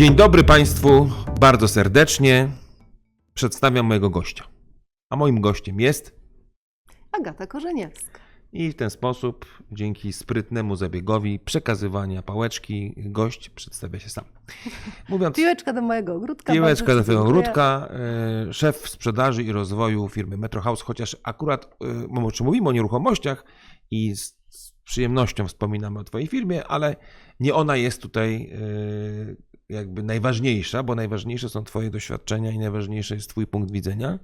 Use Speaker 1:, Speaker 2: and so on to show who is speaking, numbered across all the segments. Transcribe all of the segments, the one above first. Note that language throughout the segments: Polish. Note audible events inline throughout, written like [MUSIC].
Speaker 1: Dzień dobry Państwu, bardzo serdecznie. Przedstawiam mojego gościa. A moim gościem jest
Speaker 2: Agata Korzeniewska.
Speaker 1: i w ten sposób, dzięki sprytnemu zabiegowi przekazywania pałeczki, gość przedstawia się sam. Mówiąc
Speaker 2: Piłeczka do mojego ogródka.
Speaker 1: Piłeczka do twojego
Speaker 2: dziękuję.
Speaker 1: ogródka, e, szef sprzedaży i rozwoju firmy Metro House, chociaż akurat, e, czy mówimy o nieruchomościach i z przyjemnością wspominamy o twojej firmie, ale nie ona jest tutaj e, jakby najważniejsza, bo najważniejsze są twoje doświadczenia i najważniejszy jest twój punkt widzenia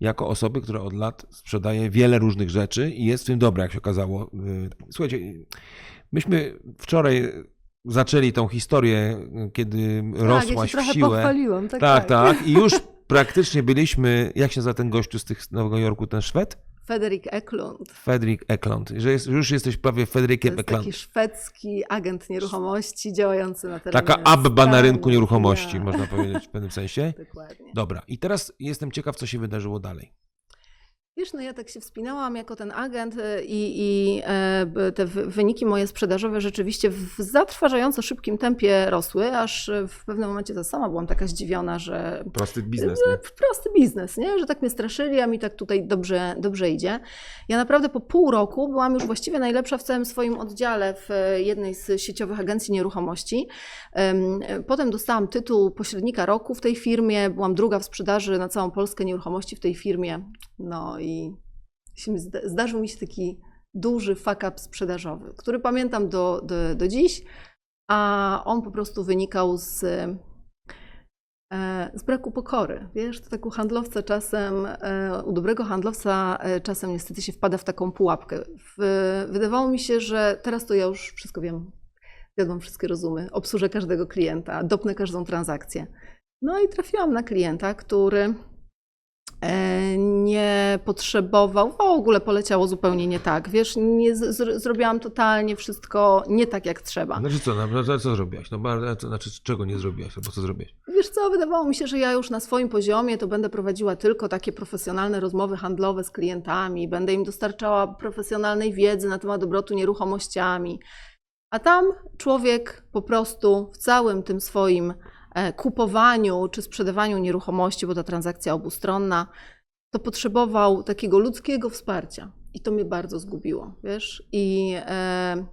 Speaker 1: jako osoby, która od lat sprzedaje wiele różnych rzeczy i jest w tym dobra, jak się okazało. E, Słuchajcie, myśmy wczoraj zaczęli tą historię, kiedy
Speaker 2: Tak,
Speaker 1: rosła
Speaker 2: ja się
Speaker 1: w siłę.
Speaker 2: pochwaliłam. Tak,
Speaker 1: Tak, tak. I już [LAUGHS] praktycznie byliśmy, jak się nazywa ten gościu z tych z Nowego Jorku, ten Szwed?
Speaker 2: Federik Eklund.
Speaker 1: Fredrik Eklund. Że jest, już jesteś prawie
Speaker 2: jest
Speaker 1: Eklund.
Speaker 2: taki szwedzki agent nieruchomości działający na terenie
Speaker 1: Taka abba na rynku nieruchomości,
Speaker 2: Ja,
Speaker 1: można powiedzieć w pewnym sensie. [LAUGHS]
Speaker 2: Dokładnie.
Speaker 1: Dobra, i teraz jestem ciekaw, co się wydarzyło dalej.
Speaker 2: Wiesz, no ja tak się wspinałam jako ten agent y, i, i e, te wy- wyniki moje sprzedażowe rzeczywiście w zatrważająco szybkim tempie rosły, aż e, w pewnym momencie to sama byłam taka zdziwiona, że
Speaker 1: Prosty biznes, nie?
Speaker 2: prosty biznes, nie? że tak mnie straszyli, a mi tak tutaj dobrze, dobrze idzie. Ja naprawdę po pół roku byłam już właściwie najlepsza w całym swoim oddziale w e, jednej z sieciowych agencji nieruchomości. Em, e, Potem dostałam tytuł pośrednika roku w tej firmie, byłam druga w sprzedaży na całą Polskę nieruchomości w tej firmie. No i zdarzył mi się taki duży fuck up sprzedażowy, który pamiętam do, do, do dziś, a on po prostu wynikał z e, z braku pokory. Wiesz, to tak u handlowca czasem, e, u dobrego handlowca e, czasem niestety się wpada w taką pułapkę. Wydawało mi się, że teraz to ja już wszystko wiem, wiadomo wszystkie rozumy, obsłużę każdego klienta, dopnę każdą transakcję. No i trafiłam na klienta, który nie potrzebował, w ogóle poleciało zupełnie nie tak. Wiesz, nie z, zrobiłam totalnie wszystko nie tak jak trzeba.
Speaker 1: Znaczy co, no, no, co zrobiłaś? No, to znaczy, czego nie zrobiłaś? Albo co zrobiłaś?
Speaker 2: Wiesz co, wydawało mi się, że ja już na swoim poziomie to będę prowadziła tylko takie profesjonalne rozmowy handlowe z klientami, będę im dostarczała profesjonalnej wiedzy na temat obrotu nieruchomościami. A tam człowiek po prostu w całym tym swoim e, kupowaniu czy sprzedawaniu nieruchomości, bo ta transakcja obustronna, to potrzebował takiego ludzkiego wsparcia. I to mnie bardzo zgubiło, wiesz? I e,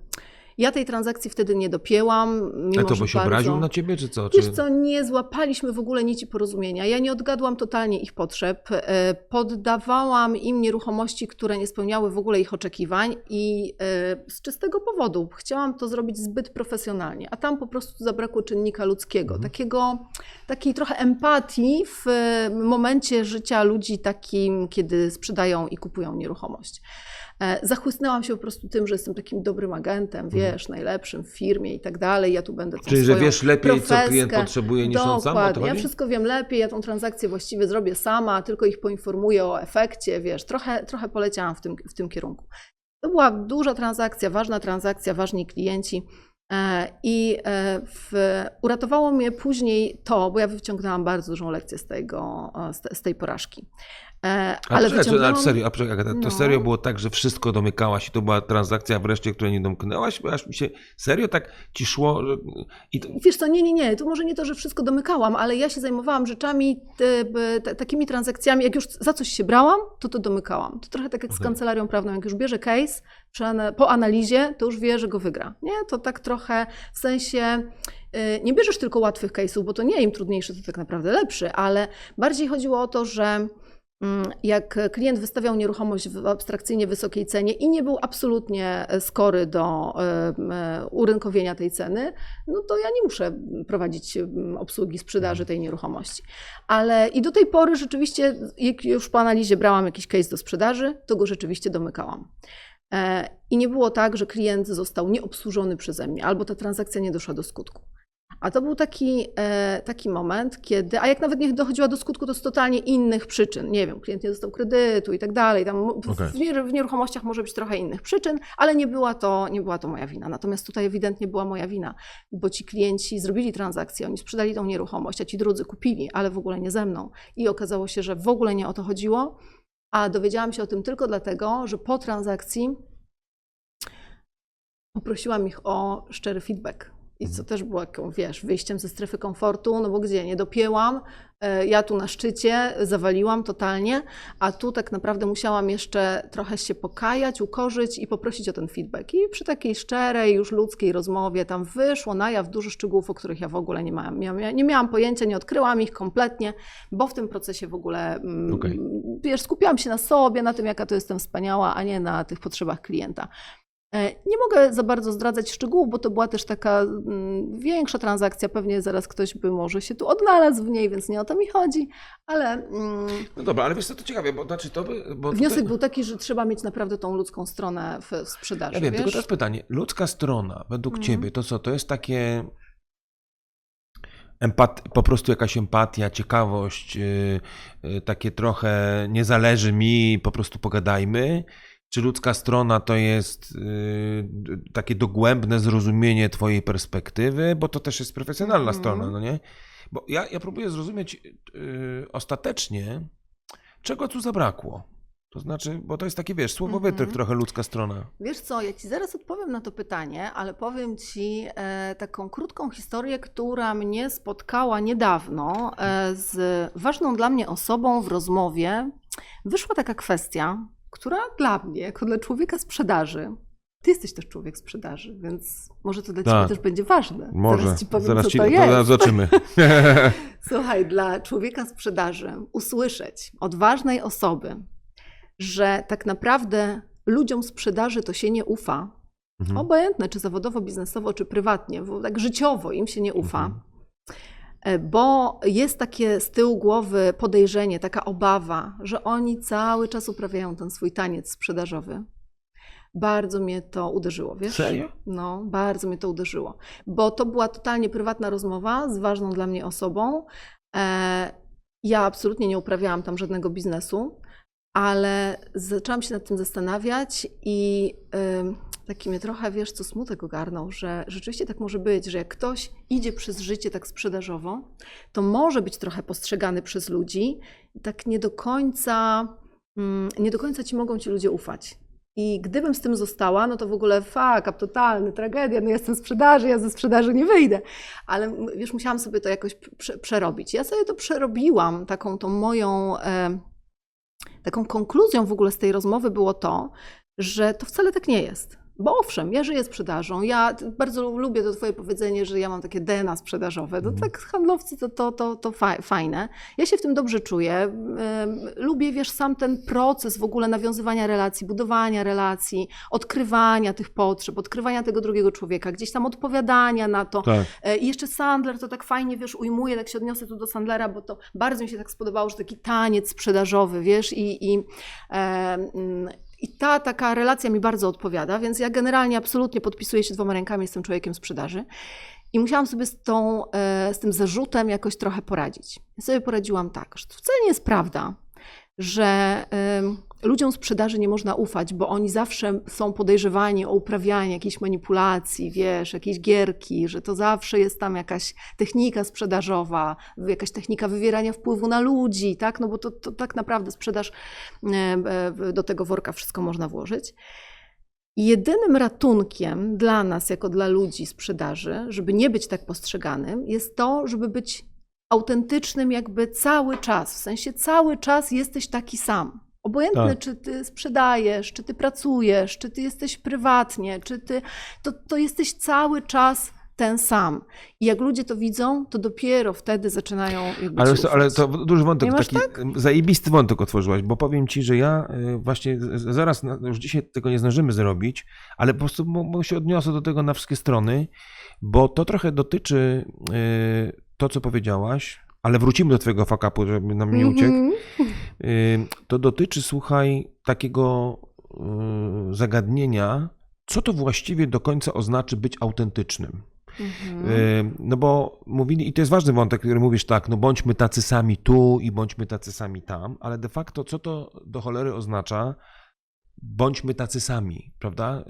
Speaker 2: ja tej transakcji wtedy nie dopięłam. Mimo,
Speaker 1: Ale to
Speaker 2: że
Speaker 1: by się
Speaker 2: bardzo...
Speaker 1: obraził na ciebie, czy co?
Speaker 2: Wiesz co, nie złapaliśmy w ogóle nici porozumienia. Ja nie odgadłam totalnie ich potrzeb. E, Poddawałam im nieruchomości, które nie spełniały w ogóle ich oczekiwań i e, z czystego powodu chciałam to zrobić zbyt profesjonalnie, a tam po prostu zabrakło czynnika ludzkiego,
Speaker 1: Mhm.
Speaker 2: takiego, takiej trochę empatii w e, momencie życia ludzi takim, kiedy sprzedają i kupują nieruchomość. E, Zachłysnęłam się po prostu tym, że jestem takim dobrym agentem, wiesz, najlepszym w firmie i tak dalej. Ja tu będę
Speaker 1: Mhm. Czyli, że wiesz lepiej, co
Speaker 2: profeskę.
Speaker 1: klient potrzebuje, niż on sam?
Speaker 2: Dokładnie. Ja wszystko wiem lepiej, ja tą transakcję właściwie zrobię sama, tylko ich poinformuję o efekcie, wiesz, trochę, trochę poleciałam w tym, w tym kierunku. To była duża transakcja, ważna transakcja, ważni klienci. E, I e, w, uratowało mnie później to, bo ja wyciągnęłam bardzo dużą lekcję z, tego, e, z, z tej porażki.
Speaker 1: A
Speaker 2: Ale
Speaker 1: czekaj,
Speaker 2: wyciągnęłam...
Speaker 1: ale serio, a Agata, to
Speaker 2: No.
Speaker 1: serio było tak, że wszystko domykałaś i to była transakcja wreszcie, której nie domknęłaś? Aż mi się serio tak ci szło? Że... I to...
Speaker 2: Wiesz co, nie, nie, nie, tu może nie to, że wszystko domykałam, ale ja się zajmowałam rzeczami, takimi transakcjami, jak już za coś się brałam, to to domykałam. To trochę tak jak z
Speaker 1: Okej.
Speaker 2: kancelarią prawną, jak już bierze case po analizie, to już wie, że go wygra. Nie, to tak trochę w sensie, y, nie bierzesz tylko łatwych case'ów, bo to nie im trudniejszy, to tak naprawdę lepszy, ale bardziej chodziło o to, że mm, jak klient wystawiał nieruchomość w abstrakcyjnie wysokiej cenie i nie był absolutnie skory do e, e, urynkowienia tej ceny, no to ja nie muszę prowadzić mm, obsługi sprzedaży tej nieruchomości. Ale i do tej pory rzeczywiście, jak już po analizie brałam jakiś case do sprzedaży, to go rzeczywiście domykałam. I nie było tak, że klient został nieobsłużony przeze mnie, albo ta transakcja nie doszła do skutku. A to był taki, e, taki moment, kiedy, a jak nawet nie dochodziła do skutku, to z totalnie innych przyczyn. Nie wiem, klient nie dostał kredytu i tak dalej. Tam nier- w nieruchomościach może być trochę innych przyczyn, ale nie była, to, nie była to moja wina. Natomiast tutaj ewidentnie była moja wina, bo ci klienci zrobili transakcję, oni sprzedali tą nieruchomość, a ci drudzy kupili, ale w ogóle nie ze mną. I okazało się, że w ogóle nie o to chodziło, a dowiedziałam się o tym tylko dlatego, że po transakcji poprosiłam ich o szczery feedback. I
Speaker 1: Mhm.
Speaker 2: co też było, jaką, wiesz, wyjściem ze strefy komfortu, no bo gdzie, nie dopięłam, e, ja tu na szczycie zawaliłam totalnie, a tu tak naprawdę musiałam jeszcze trochę się pokajać, ukorzyć i poprosić o ten feedback. I przy takiej szczerej, już ludzkiej rozmowie tam wyszło na jaw dużo szczegółów, o których ja w ogóle nie miałam. Ja nie miałam pojęcia, nie odkryłam ich kompletnie, bo w tym procesie w ogóle, mm,
Speaker 1: Okej.
Speaker 2: wiesz, skupiałam się na sobie, na tym, jaka to jestem wspaniała, a nie na tych potrzebach klienta. E, Nie mogę za bardzo zdradzać szczegółów, bo to była też taka mm, większa transakcja. Pewnie zaraz ktoś by może się tu odnalazł w niej, więc nie o to mi chodzi, ale mm,
Speaker 1: No dobra, ale wiesz co, to ciekawe, bo znaczy to by... Bo
Speaker 2: wniosek
Speaker 1: tutaj...
Speaker 2: był taki, że trzeba mieć naprawdę tą ludzką stronę w, sprzedaży.
Speaker 1: Ja wiem, tylko
Speaker 2: wiesz?
Speaker 1: teraz pytanie. Ludzka strona, według
Speaker 2: Mhm.
Speaker 1: ciebie, to co, to jest takie empat, po prostu jakaś empatia, ciekawość, yy, yy, takie trochę nie zależy mi, po prostu pogadajmy? Czy ludzka strona to jest yy, takie dogłębne zrozumienie twojej perspektywy? Bo to też jest profesjonalna
Speaker 2: Mhm.
Speaker 1: strona, no nie? Bo ja, ja próbuję zrozumieć yy, ostatecznie, czego tu zabrakło. To znaczy, bo to jest takie, wiesz, słowowytryk
Speaker 2: Mhm.
Speaker 1: trochę ludzka strona.
Speaker 2: Wiesz co, ja ci zaraz odpowiem na to pytanie, ale powiem ci e, taką krótką historię, która mnie spotkała niedawno e, z ważną dla mnie osobą w rozmowie. Wyszła taka kwestia, która dla mnie, jako dla człowieka sprzedaży, ty jesteś też człowiek sprzedaży, więc może to dla ciebie
Speaker 1: Tak.
Speaker 2: też będzie ważne.
Speaker 1: Może.
Speaker 2: Zaraz ci powiem,
Speaker 1: zaraz
Speaker 2: co
Speaker 1: ci
Speaker 2: to jest.
Speaker 1: zaraz zobaczymy. [LAUGHS] [LAUGHS]
Speaker 2: Słuchaj, dla człowieka sprzedaży usłyszeć od ważnej osoby, że tak naprawdę ludziom sprzedaży to się nie ufa,
Speaker 1: Mhm.
Speaker 2: obojętne czy zawodowo, biznesowo, czy prywatnie, bo tak życiowo im się nie ufa,
Speaker 1: Mhm.
Speaker 2: E, bo jest takie z tyłu głowy podejrzenie, taka obawa, że oni cały czas uprawiają ten swój taniec sprzedażowy. Bardzo mnie to uderzyło, wiesz?
Speaker 1: Serio?
Speaker 2: No, bardzo mnie to uderzyło, bo to była totalnie prywatna rozmowa z ważną dla mnie osobą. E, ja absolutnie nie uprawiałam tam żadnego biznesu, ale zaczęłam się nad tym zastanawiać i ym, taki mnie trochę, wiesz, co smutek ogarnął, że rzeczywiście tak może być, że jak ktoś idzie przez życie tak sprzedażowo, to może być trochę postrzegany przez ludzi i tak nie do końca, mm, nie do końca ci mogą ci ludzie ufać. I gdybym z tym została, no to w ogóle fuck totalny, tragedia, no jestem w sprzedaży, ja ze sprzedaży nie wyjdę. Ale wiesz, musiałam sobie to jakoś prze- przerobić. Ja sobie to przerobiłam, taką tą moją, e, taką konkluzją w ogóle z tej rozmowy było to, że to wcale tak nie jest. Bo owszem, ja żyję sprzedażą. Ja bardzo lubię to twoje powiedzenie, że ja mam takie DNA sprzedażowe. To
Speaker 1: Mhm.
Speaker 2: tak handlowcy to, to, to, to fa- fajne. Ja się w tym dobrze czuję. Lubię, wiesz, sam ten proces w ogóle nawiązywania relacji, budowania relacji, odkrywania tych potrzeb, odkrywania tego drugiego człowieka, gdzieś tam odpowiadania na to.
Speaker 1: Tak.
Speaker 2: E, I jeszcze Sandler to tak fajnie, wiesz, ujmuje, tak się odniosę tu do Sandlera, bo to bardzo mi się tak spodobało, że taki taniec sprzedażowy, wiesz, i, i, e, i ta taka relacja mi bardzo odpowiada, więc ja generalnie absolutnie podpisuję się dwoma rękami, jestem człowiekiem sprzedaży. I musiałam sobie z, tą, e, z tym zarzutem jakoś trochę poradzić. Ja sobie poradziłam tak, że to wcale nie jest prawda, że ludziom sprzedaży nie można ufać, bo oni zawsze są podejrzewani o uprawianie jakiejś manipulacji, wiesz, jakiejś gierki, że to zawsze jest tam jakaś technika sprzedażowa, jakaś technika wywierania wpływu na ludzi, tak? No bo to, to tak naprawdę sprzedaż e, e, do tego worka wszystko można włożyć. Jedynym ratunkiem dla nas, jako dla ludzi sprzedaży, żeby nie być tak postrzeganym, jest to, żeby być autentycznym jakby cały czas. W sensie cały czas jesteś taki sam. Obojętne,
Speaker 1: Tak.
Speaker 2: czy ty sprzedajesz, czy ty pracujesz, czy ty jesteś prywatnie, czy ty. To, to jesteś cały czas ten sam. I jak ludzie to widzą, to dopiero wtedy zaczynają
Speaker 1: Ale, to, ale to duży wątek, taki zajebisty wątek otworzyłaś, bo powiem ci, że ja y, właśnie zaraz, już dzisiaj tego nie zdążymy zrobić, ale po prostu bo, bo się odniosę do tego na wszystkie strony, bo to trochę dotyczy y, to, co powiedziałaś, ale wrócimy do twojego fakapu, żeby nam nie uciekł.
Speaker 2: Mhm.
Speaker 1: Y, To dotyczy, słuchaj, takiego y, zagadnienia, co to właściwie do końca oznaczy być autentycznym.
Speaker 2: Mhm.
Speaker 1: Y, No bo mówili, i to jest ważny wątek, który mówisz tak, no bądźmy tacy sami tu i bądźmy tacy sami tam, ale de facto co to do cholery oznacza? Bądźmy tacy sami, prawda?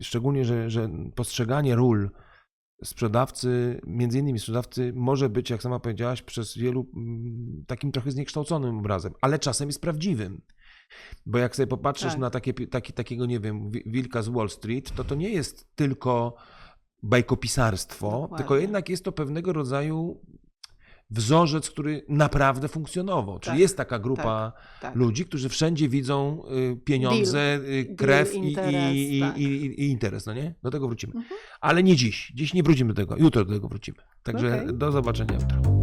Speaker 1: Szczególnie, że, że postrzeganie ról sprzedawcy, między innymi sprzedawcy, może być, jak sama powiedziałaś, przez wielu mm, takim trochę zniekształconym obrazem, ale czasem jest prawdziwym. Bo jak sobie popatrzysz
Speaker 2: Tak.
Speaker 1: na takie, taki, takiego, nie wiem, wi- wilka z Wall Street, to to nie jest tylko bajkopisarstwo,
Speaker 2: Dokładnie.
Speaker 1: tylko jednak jest to pewnego rodzaju wzorzec, który naprawdę funkcjonował. Czyli
Speaker 2: Tak,
Speaker 1: jest taka grupa
Speaker 2: tak.
Speaker 1: ludzi, którzy wszędzie widzą y, pieniądze, y,
Speaker 2: Deal,
Speaker 1: krew i,
Speaker 2: interes,
Speaker 1: i, i,
Speaker 2: tak.
Speaker 1: i, i interes, no nie? Do tego wrócimy.
Speaker 2: Mhm.
Speaker 1: Ale nie dziś. Dziś nie wrócimy do tego. Jutro do tego wrócimy. Także
Speaker 2: Okej.
Speaker 1: do zobaczenia jutro.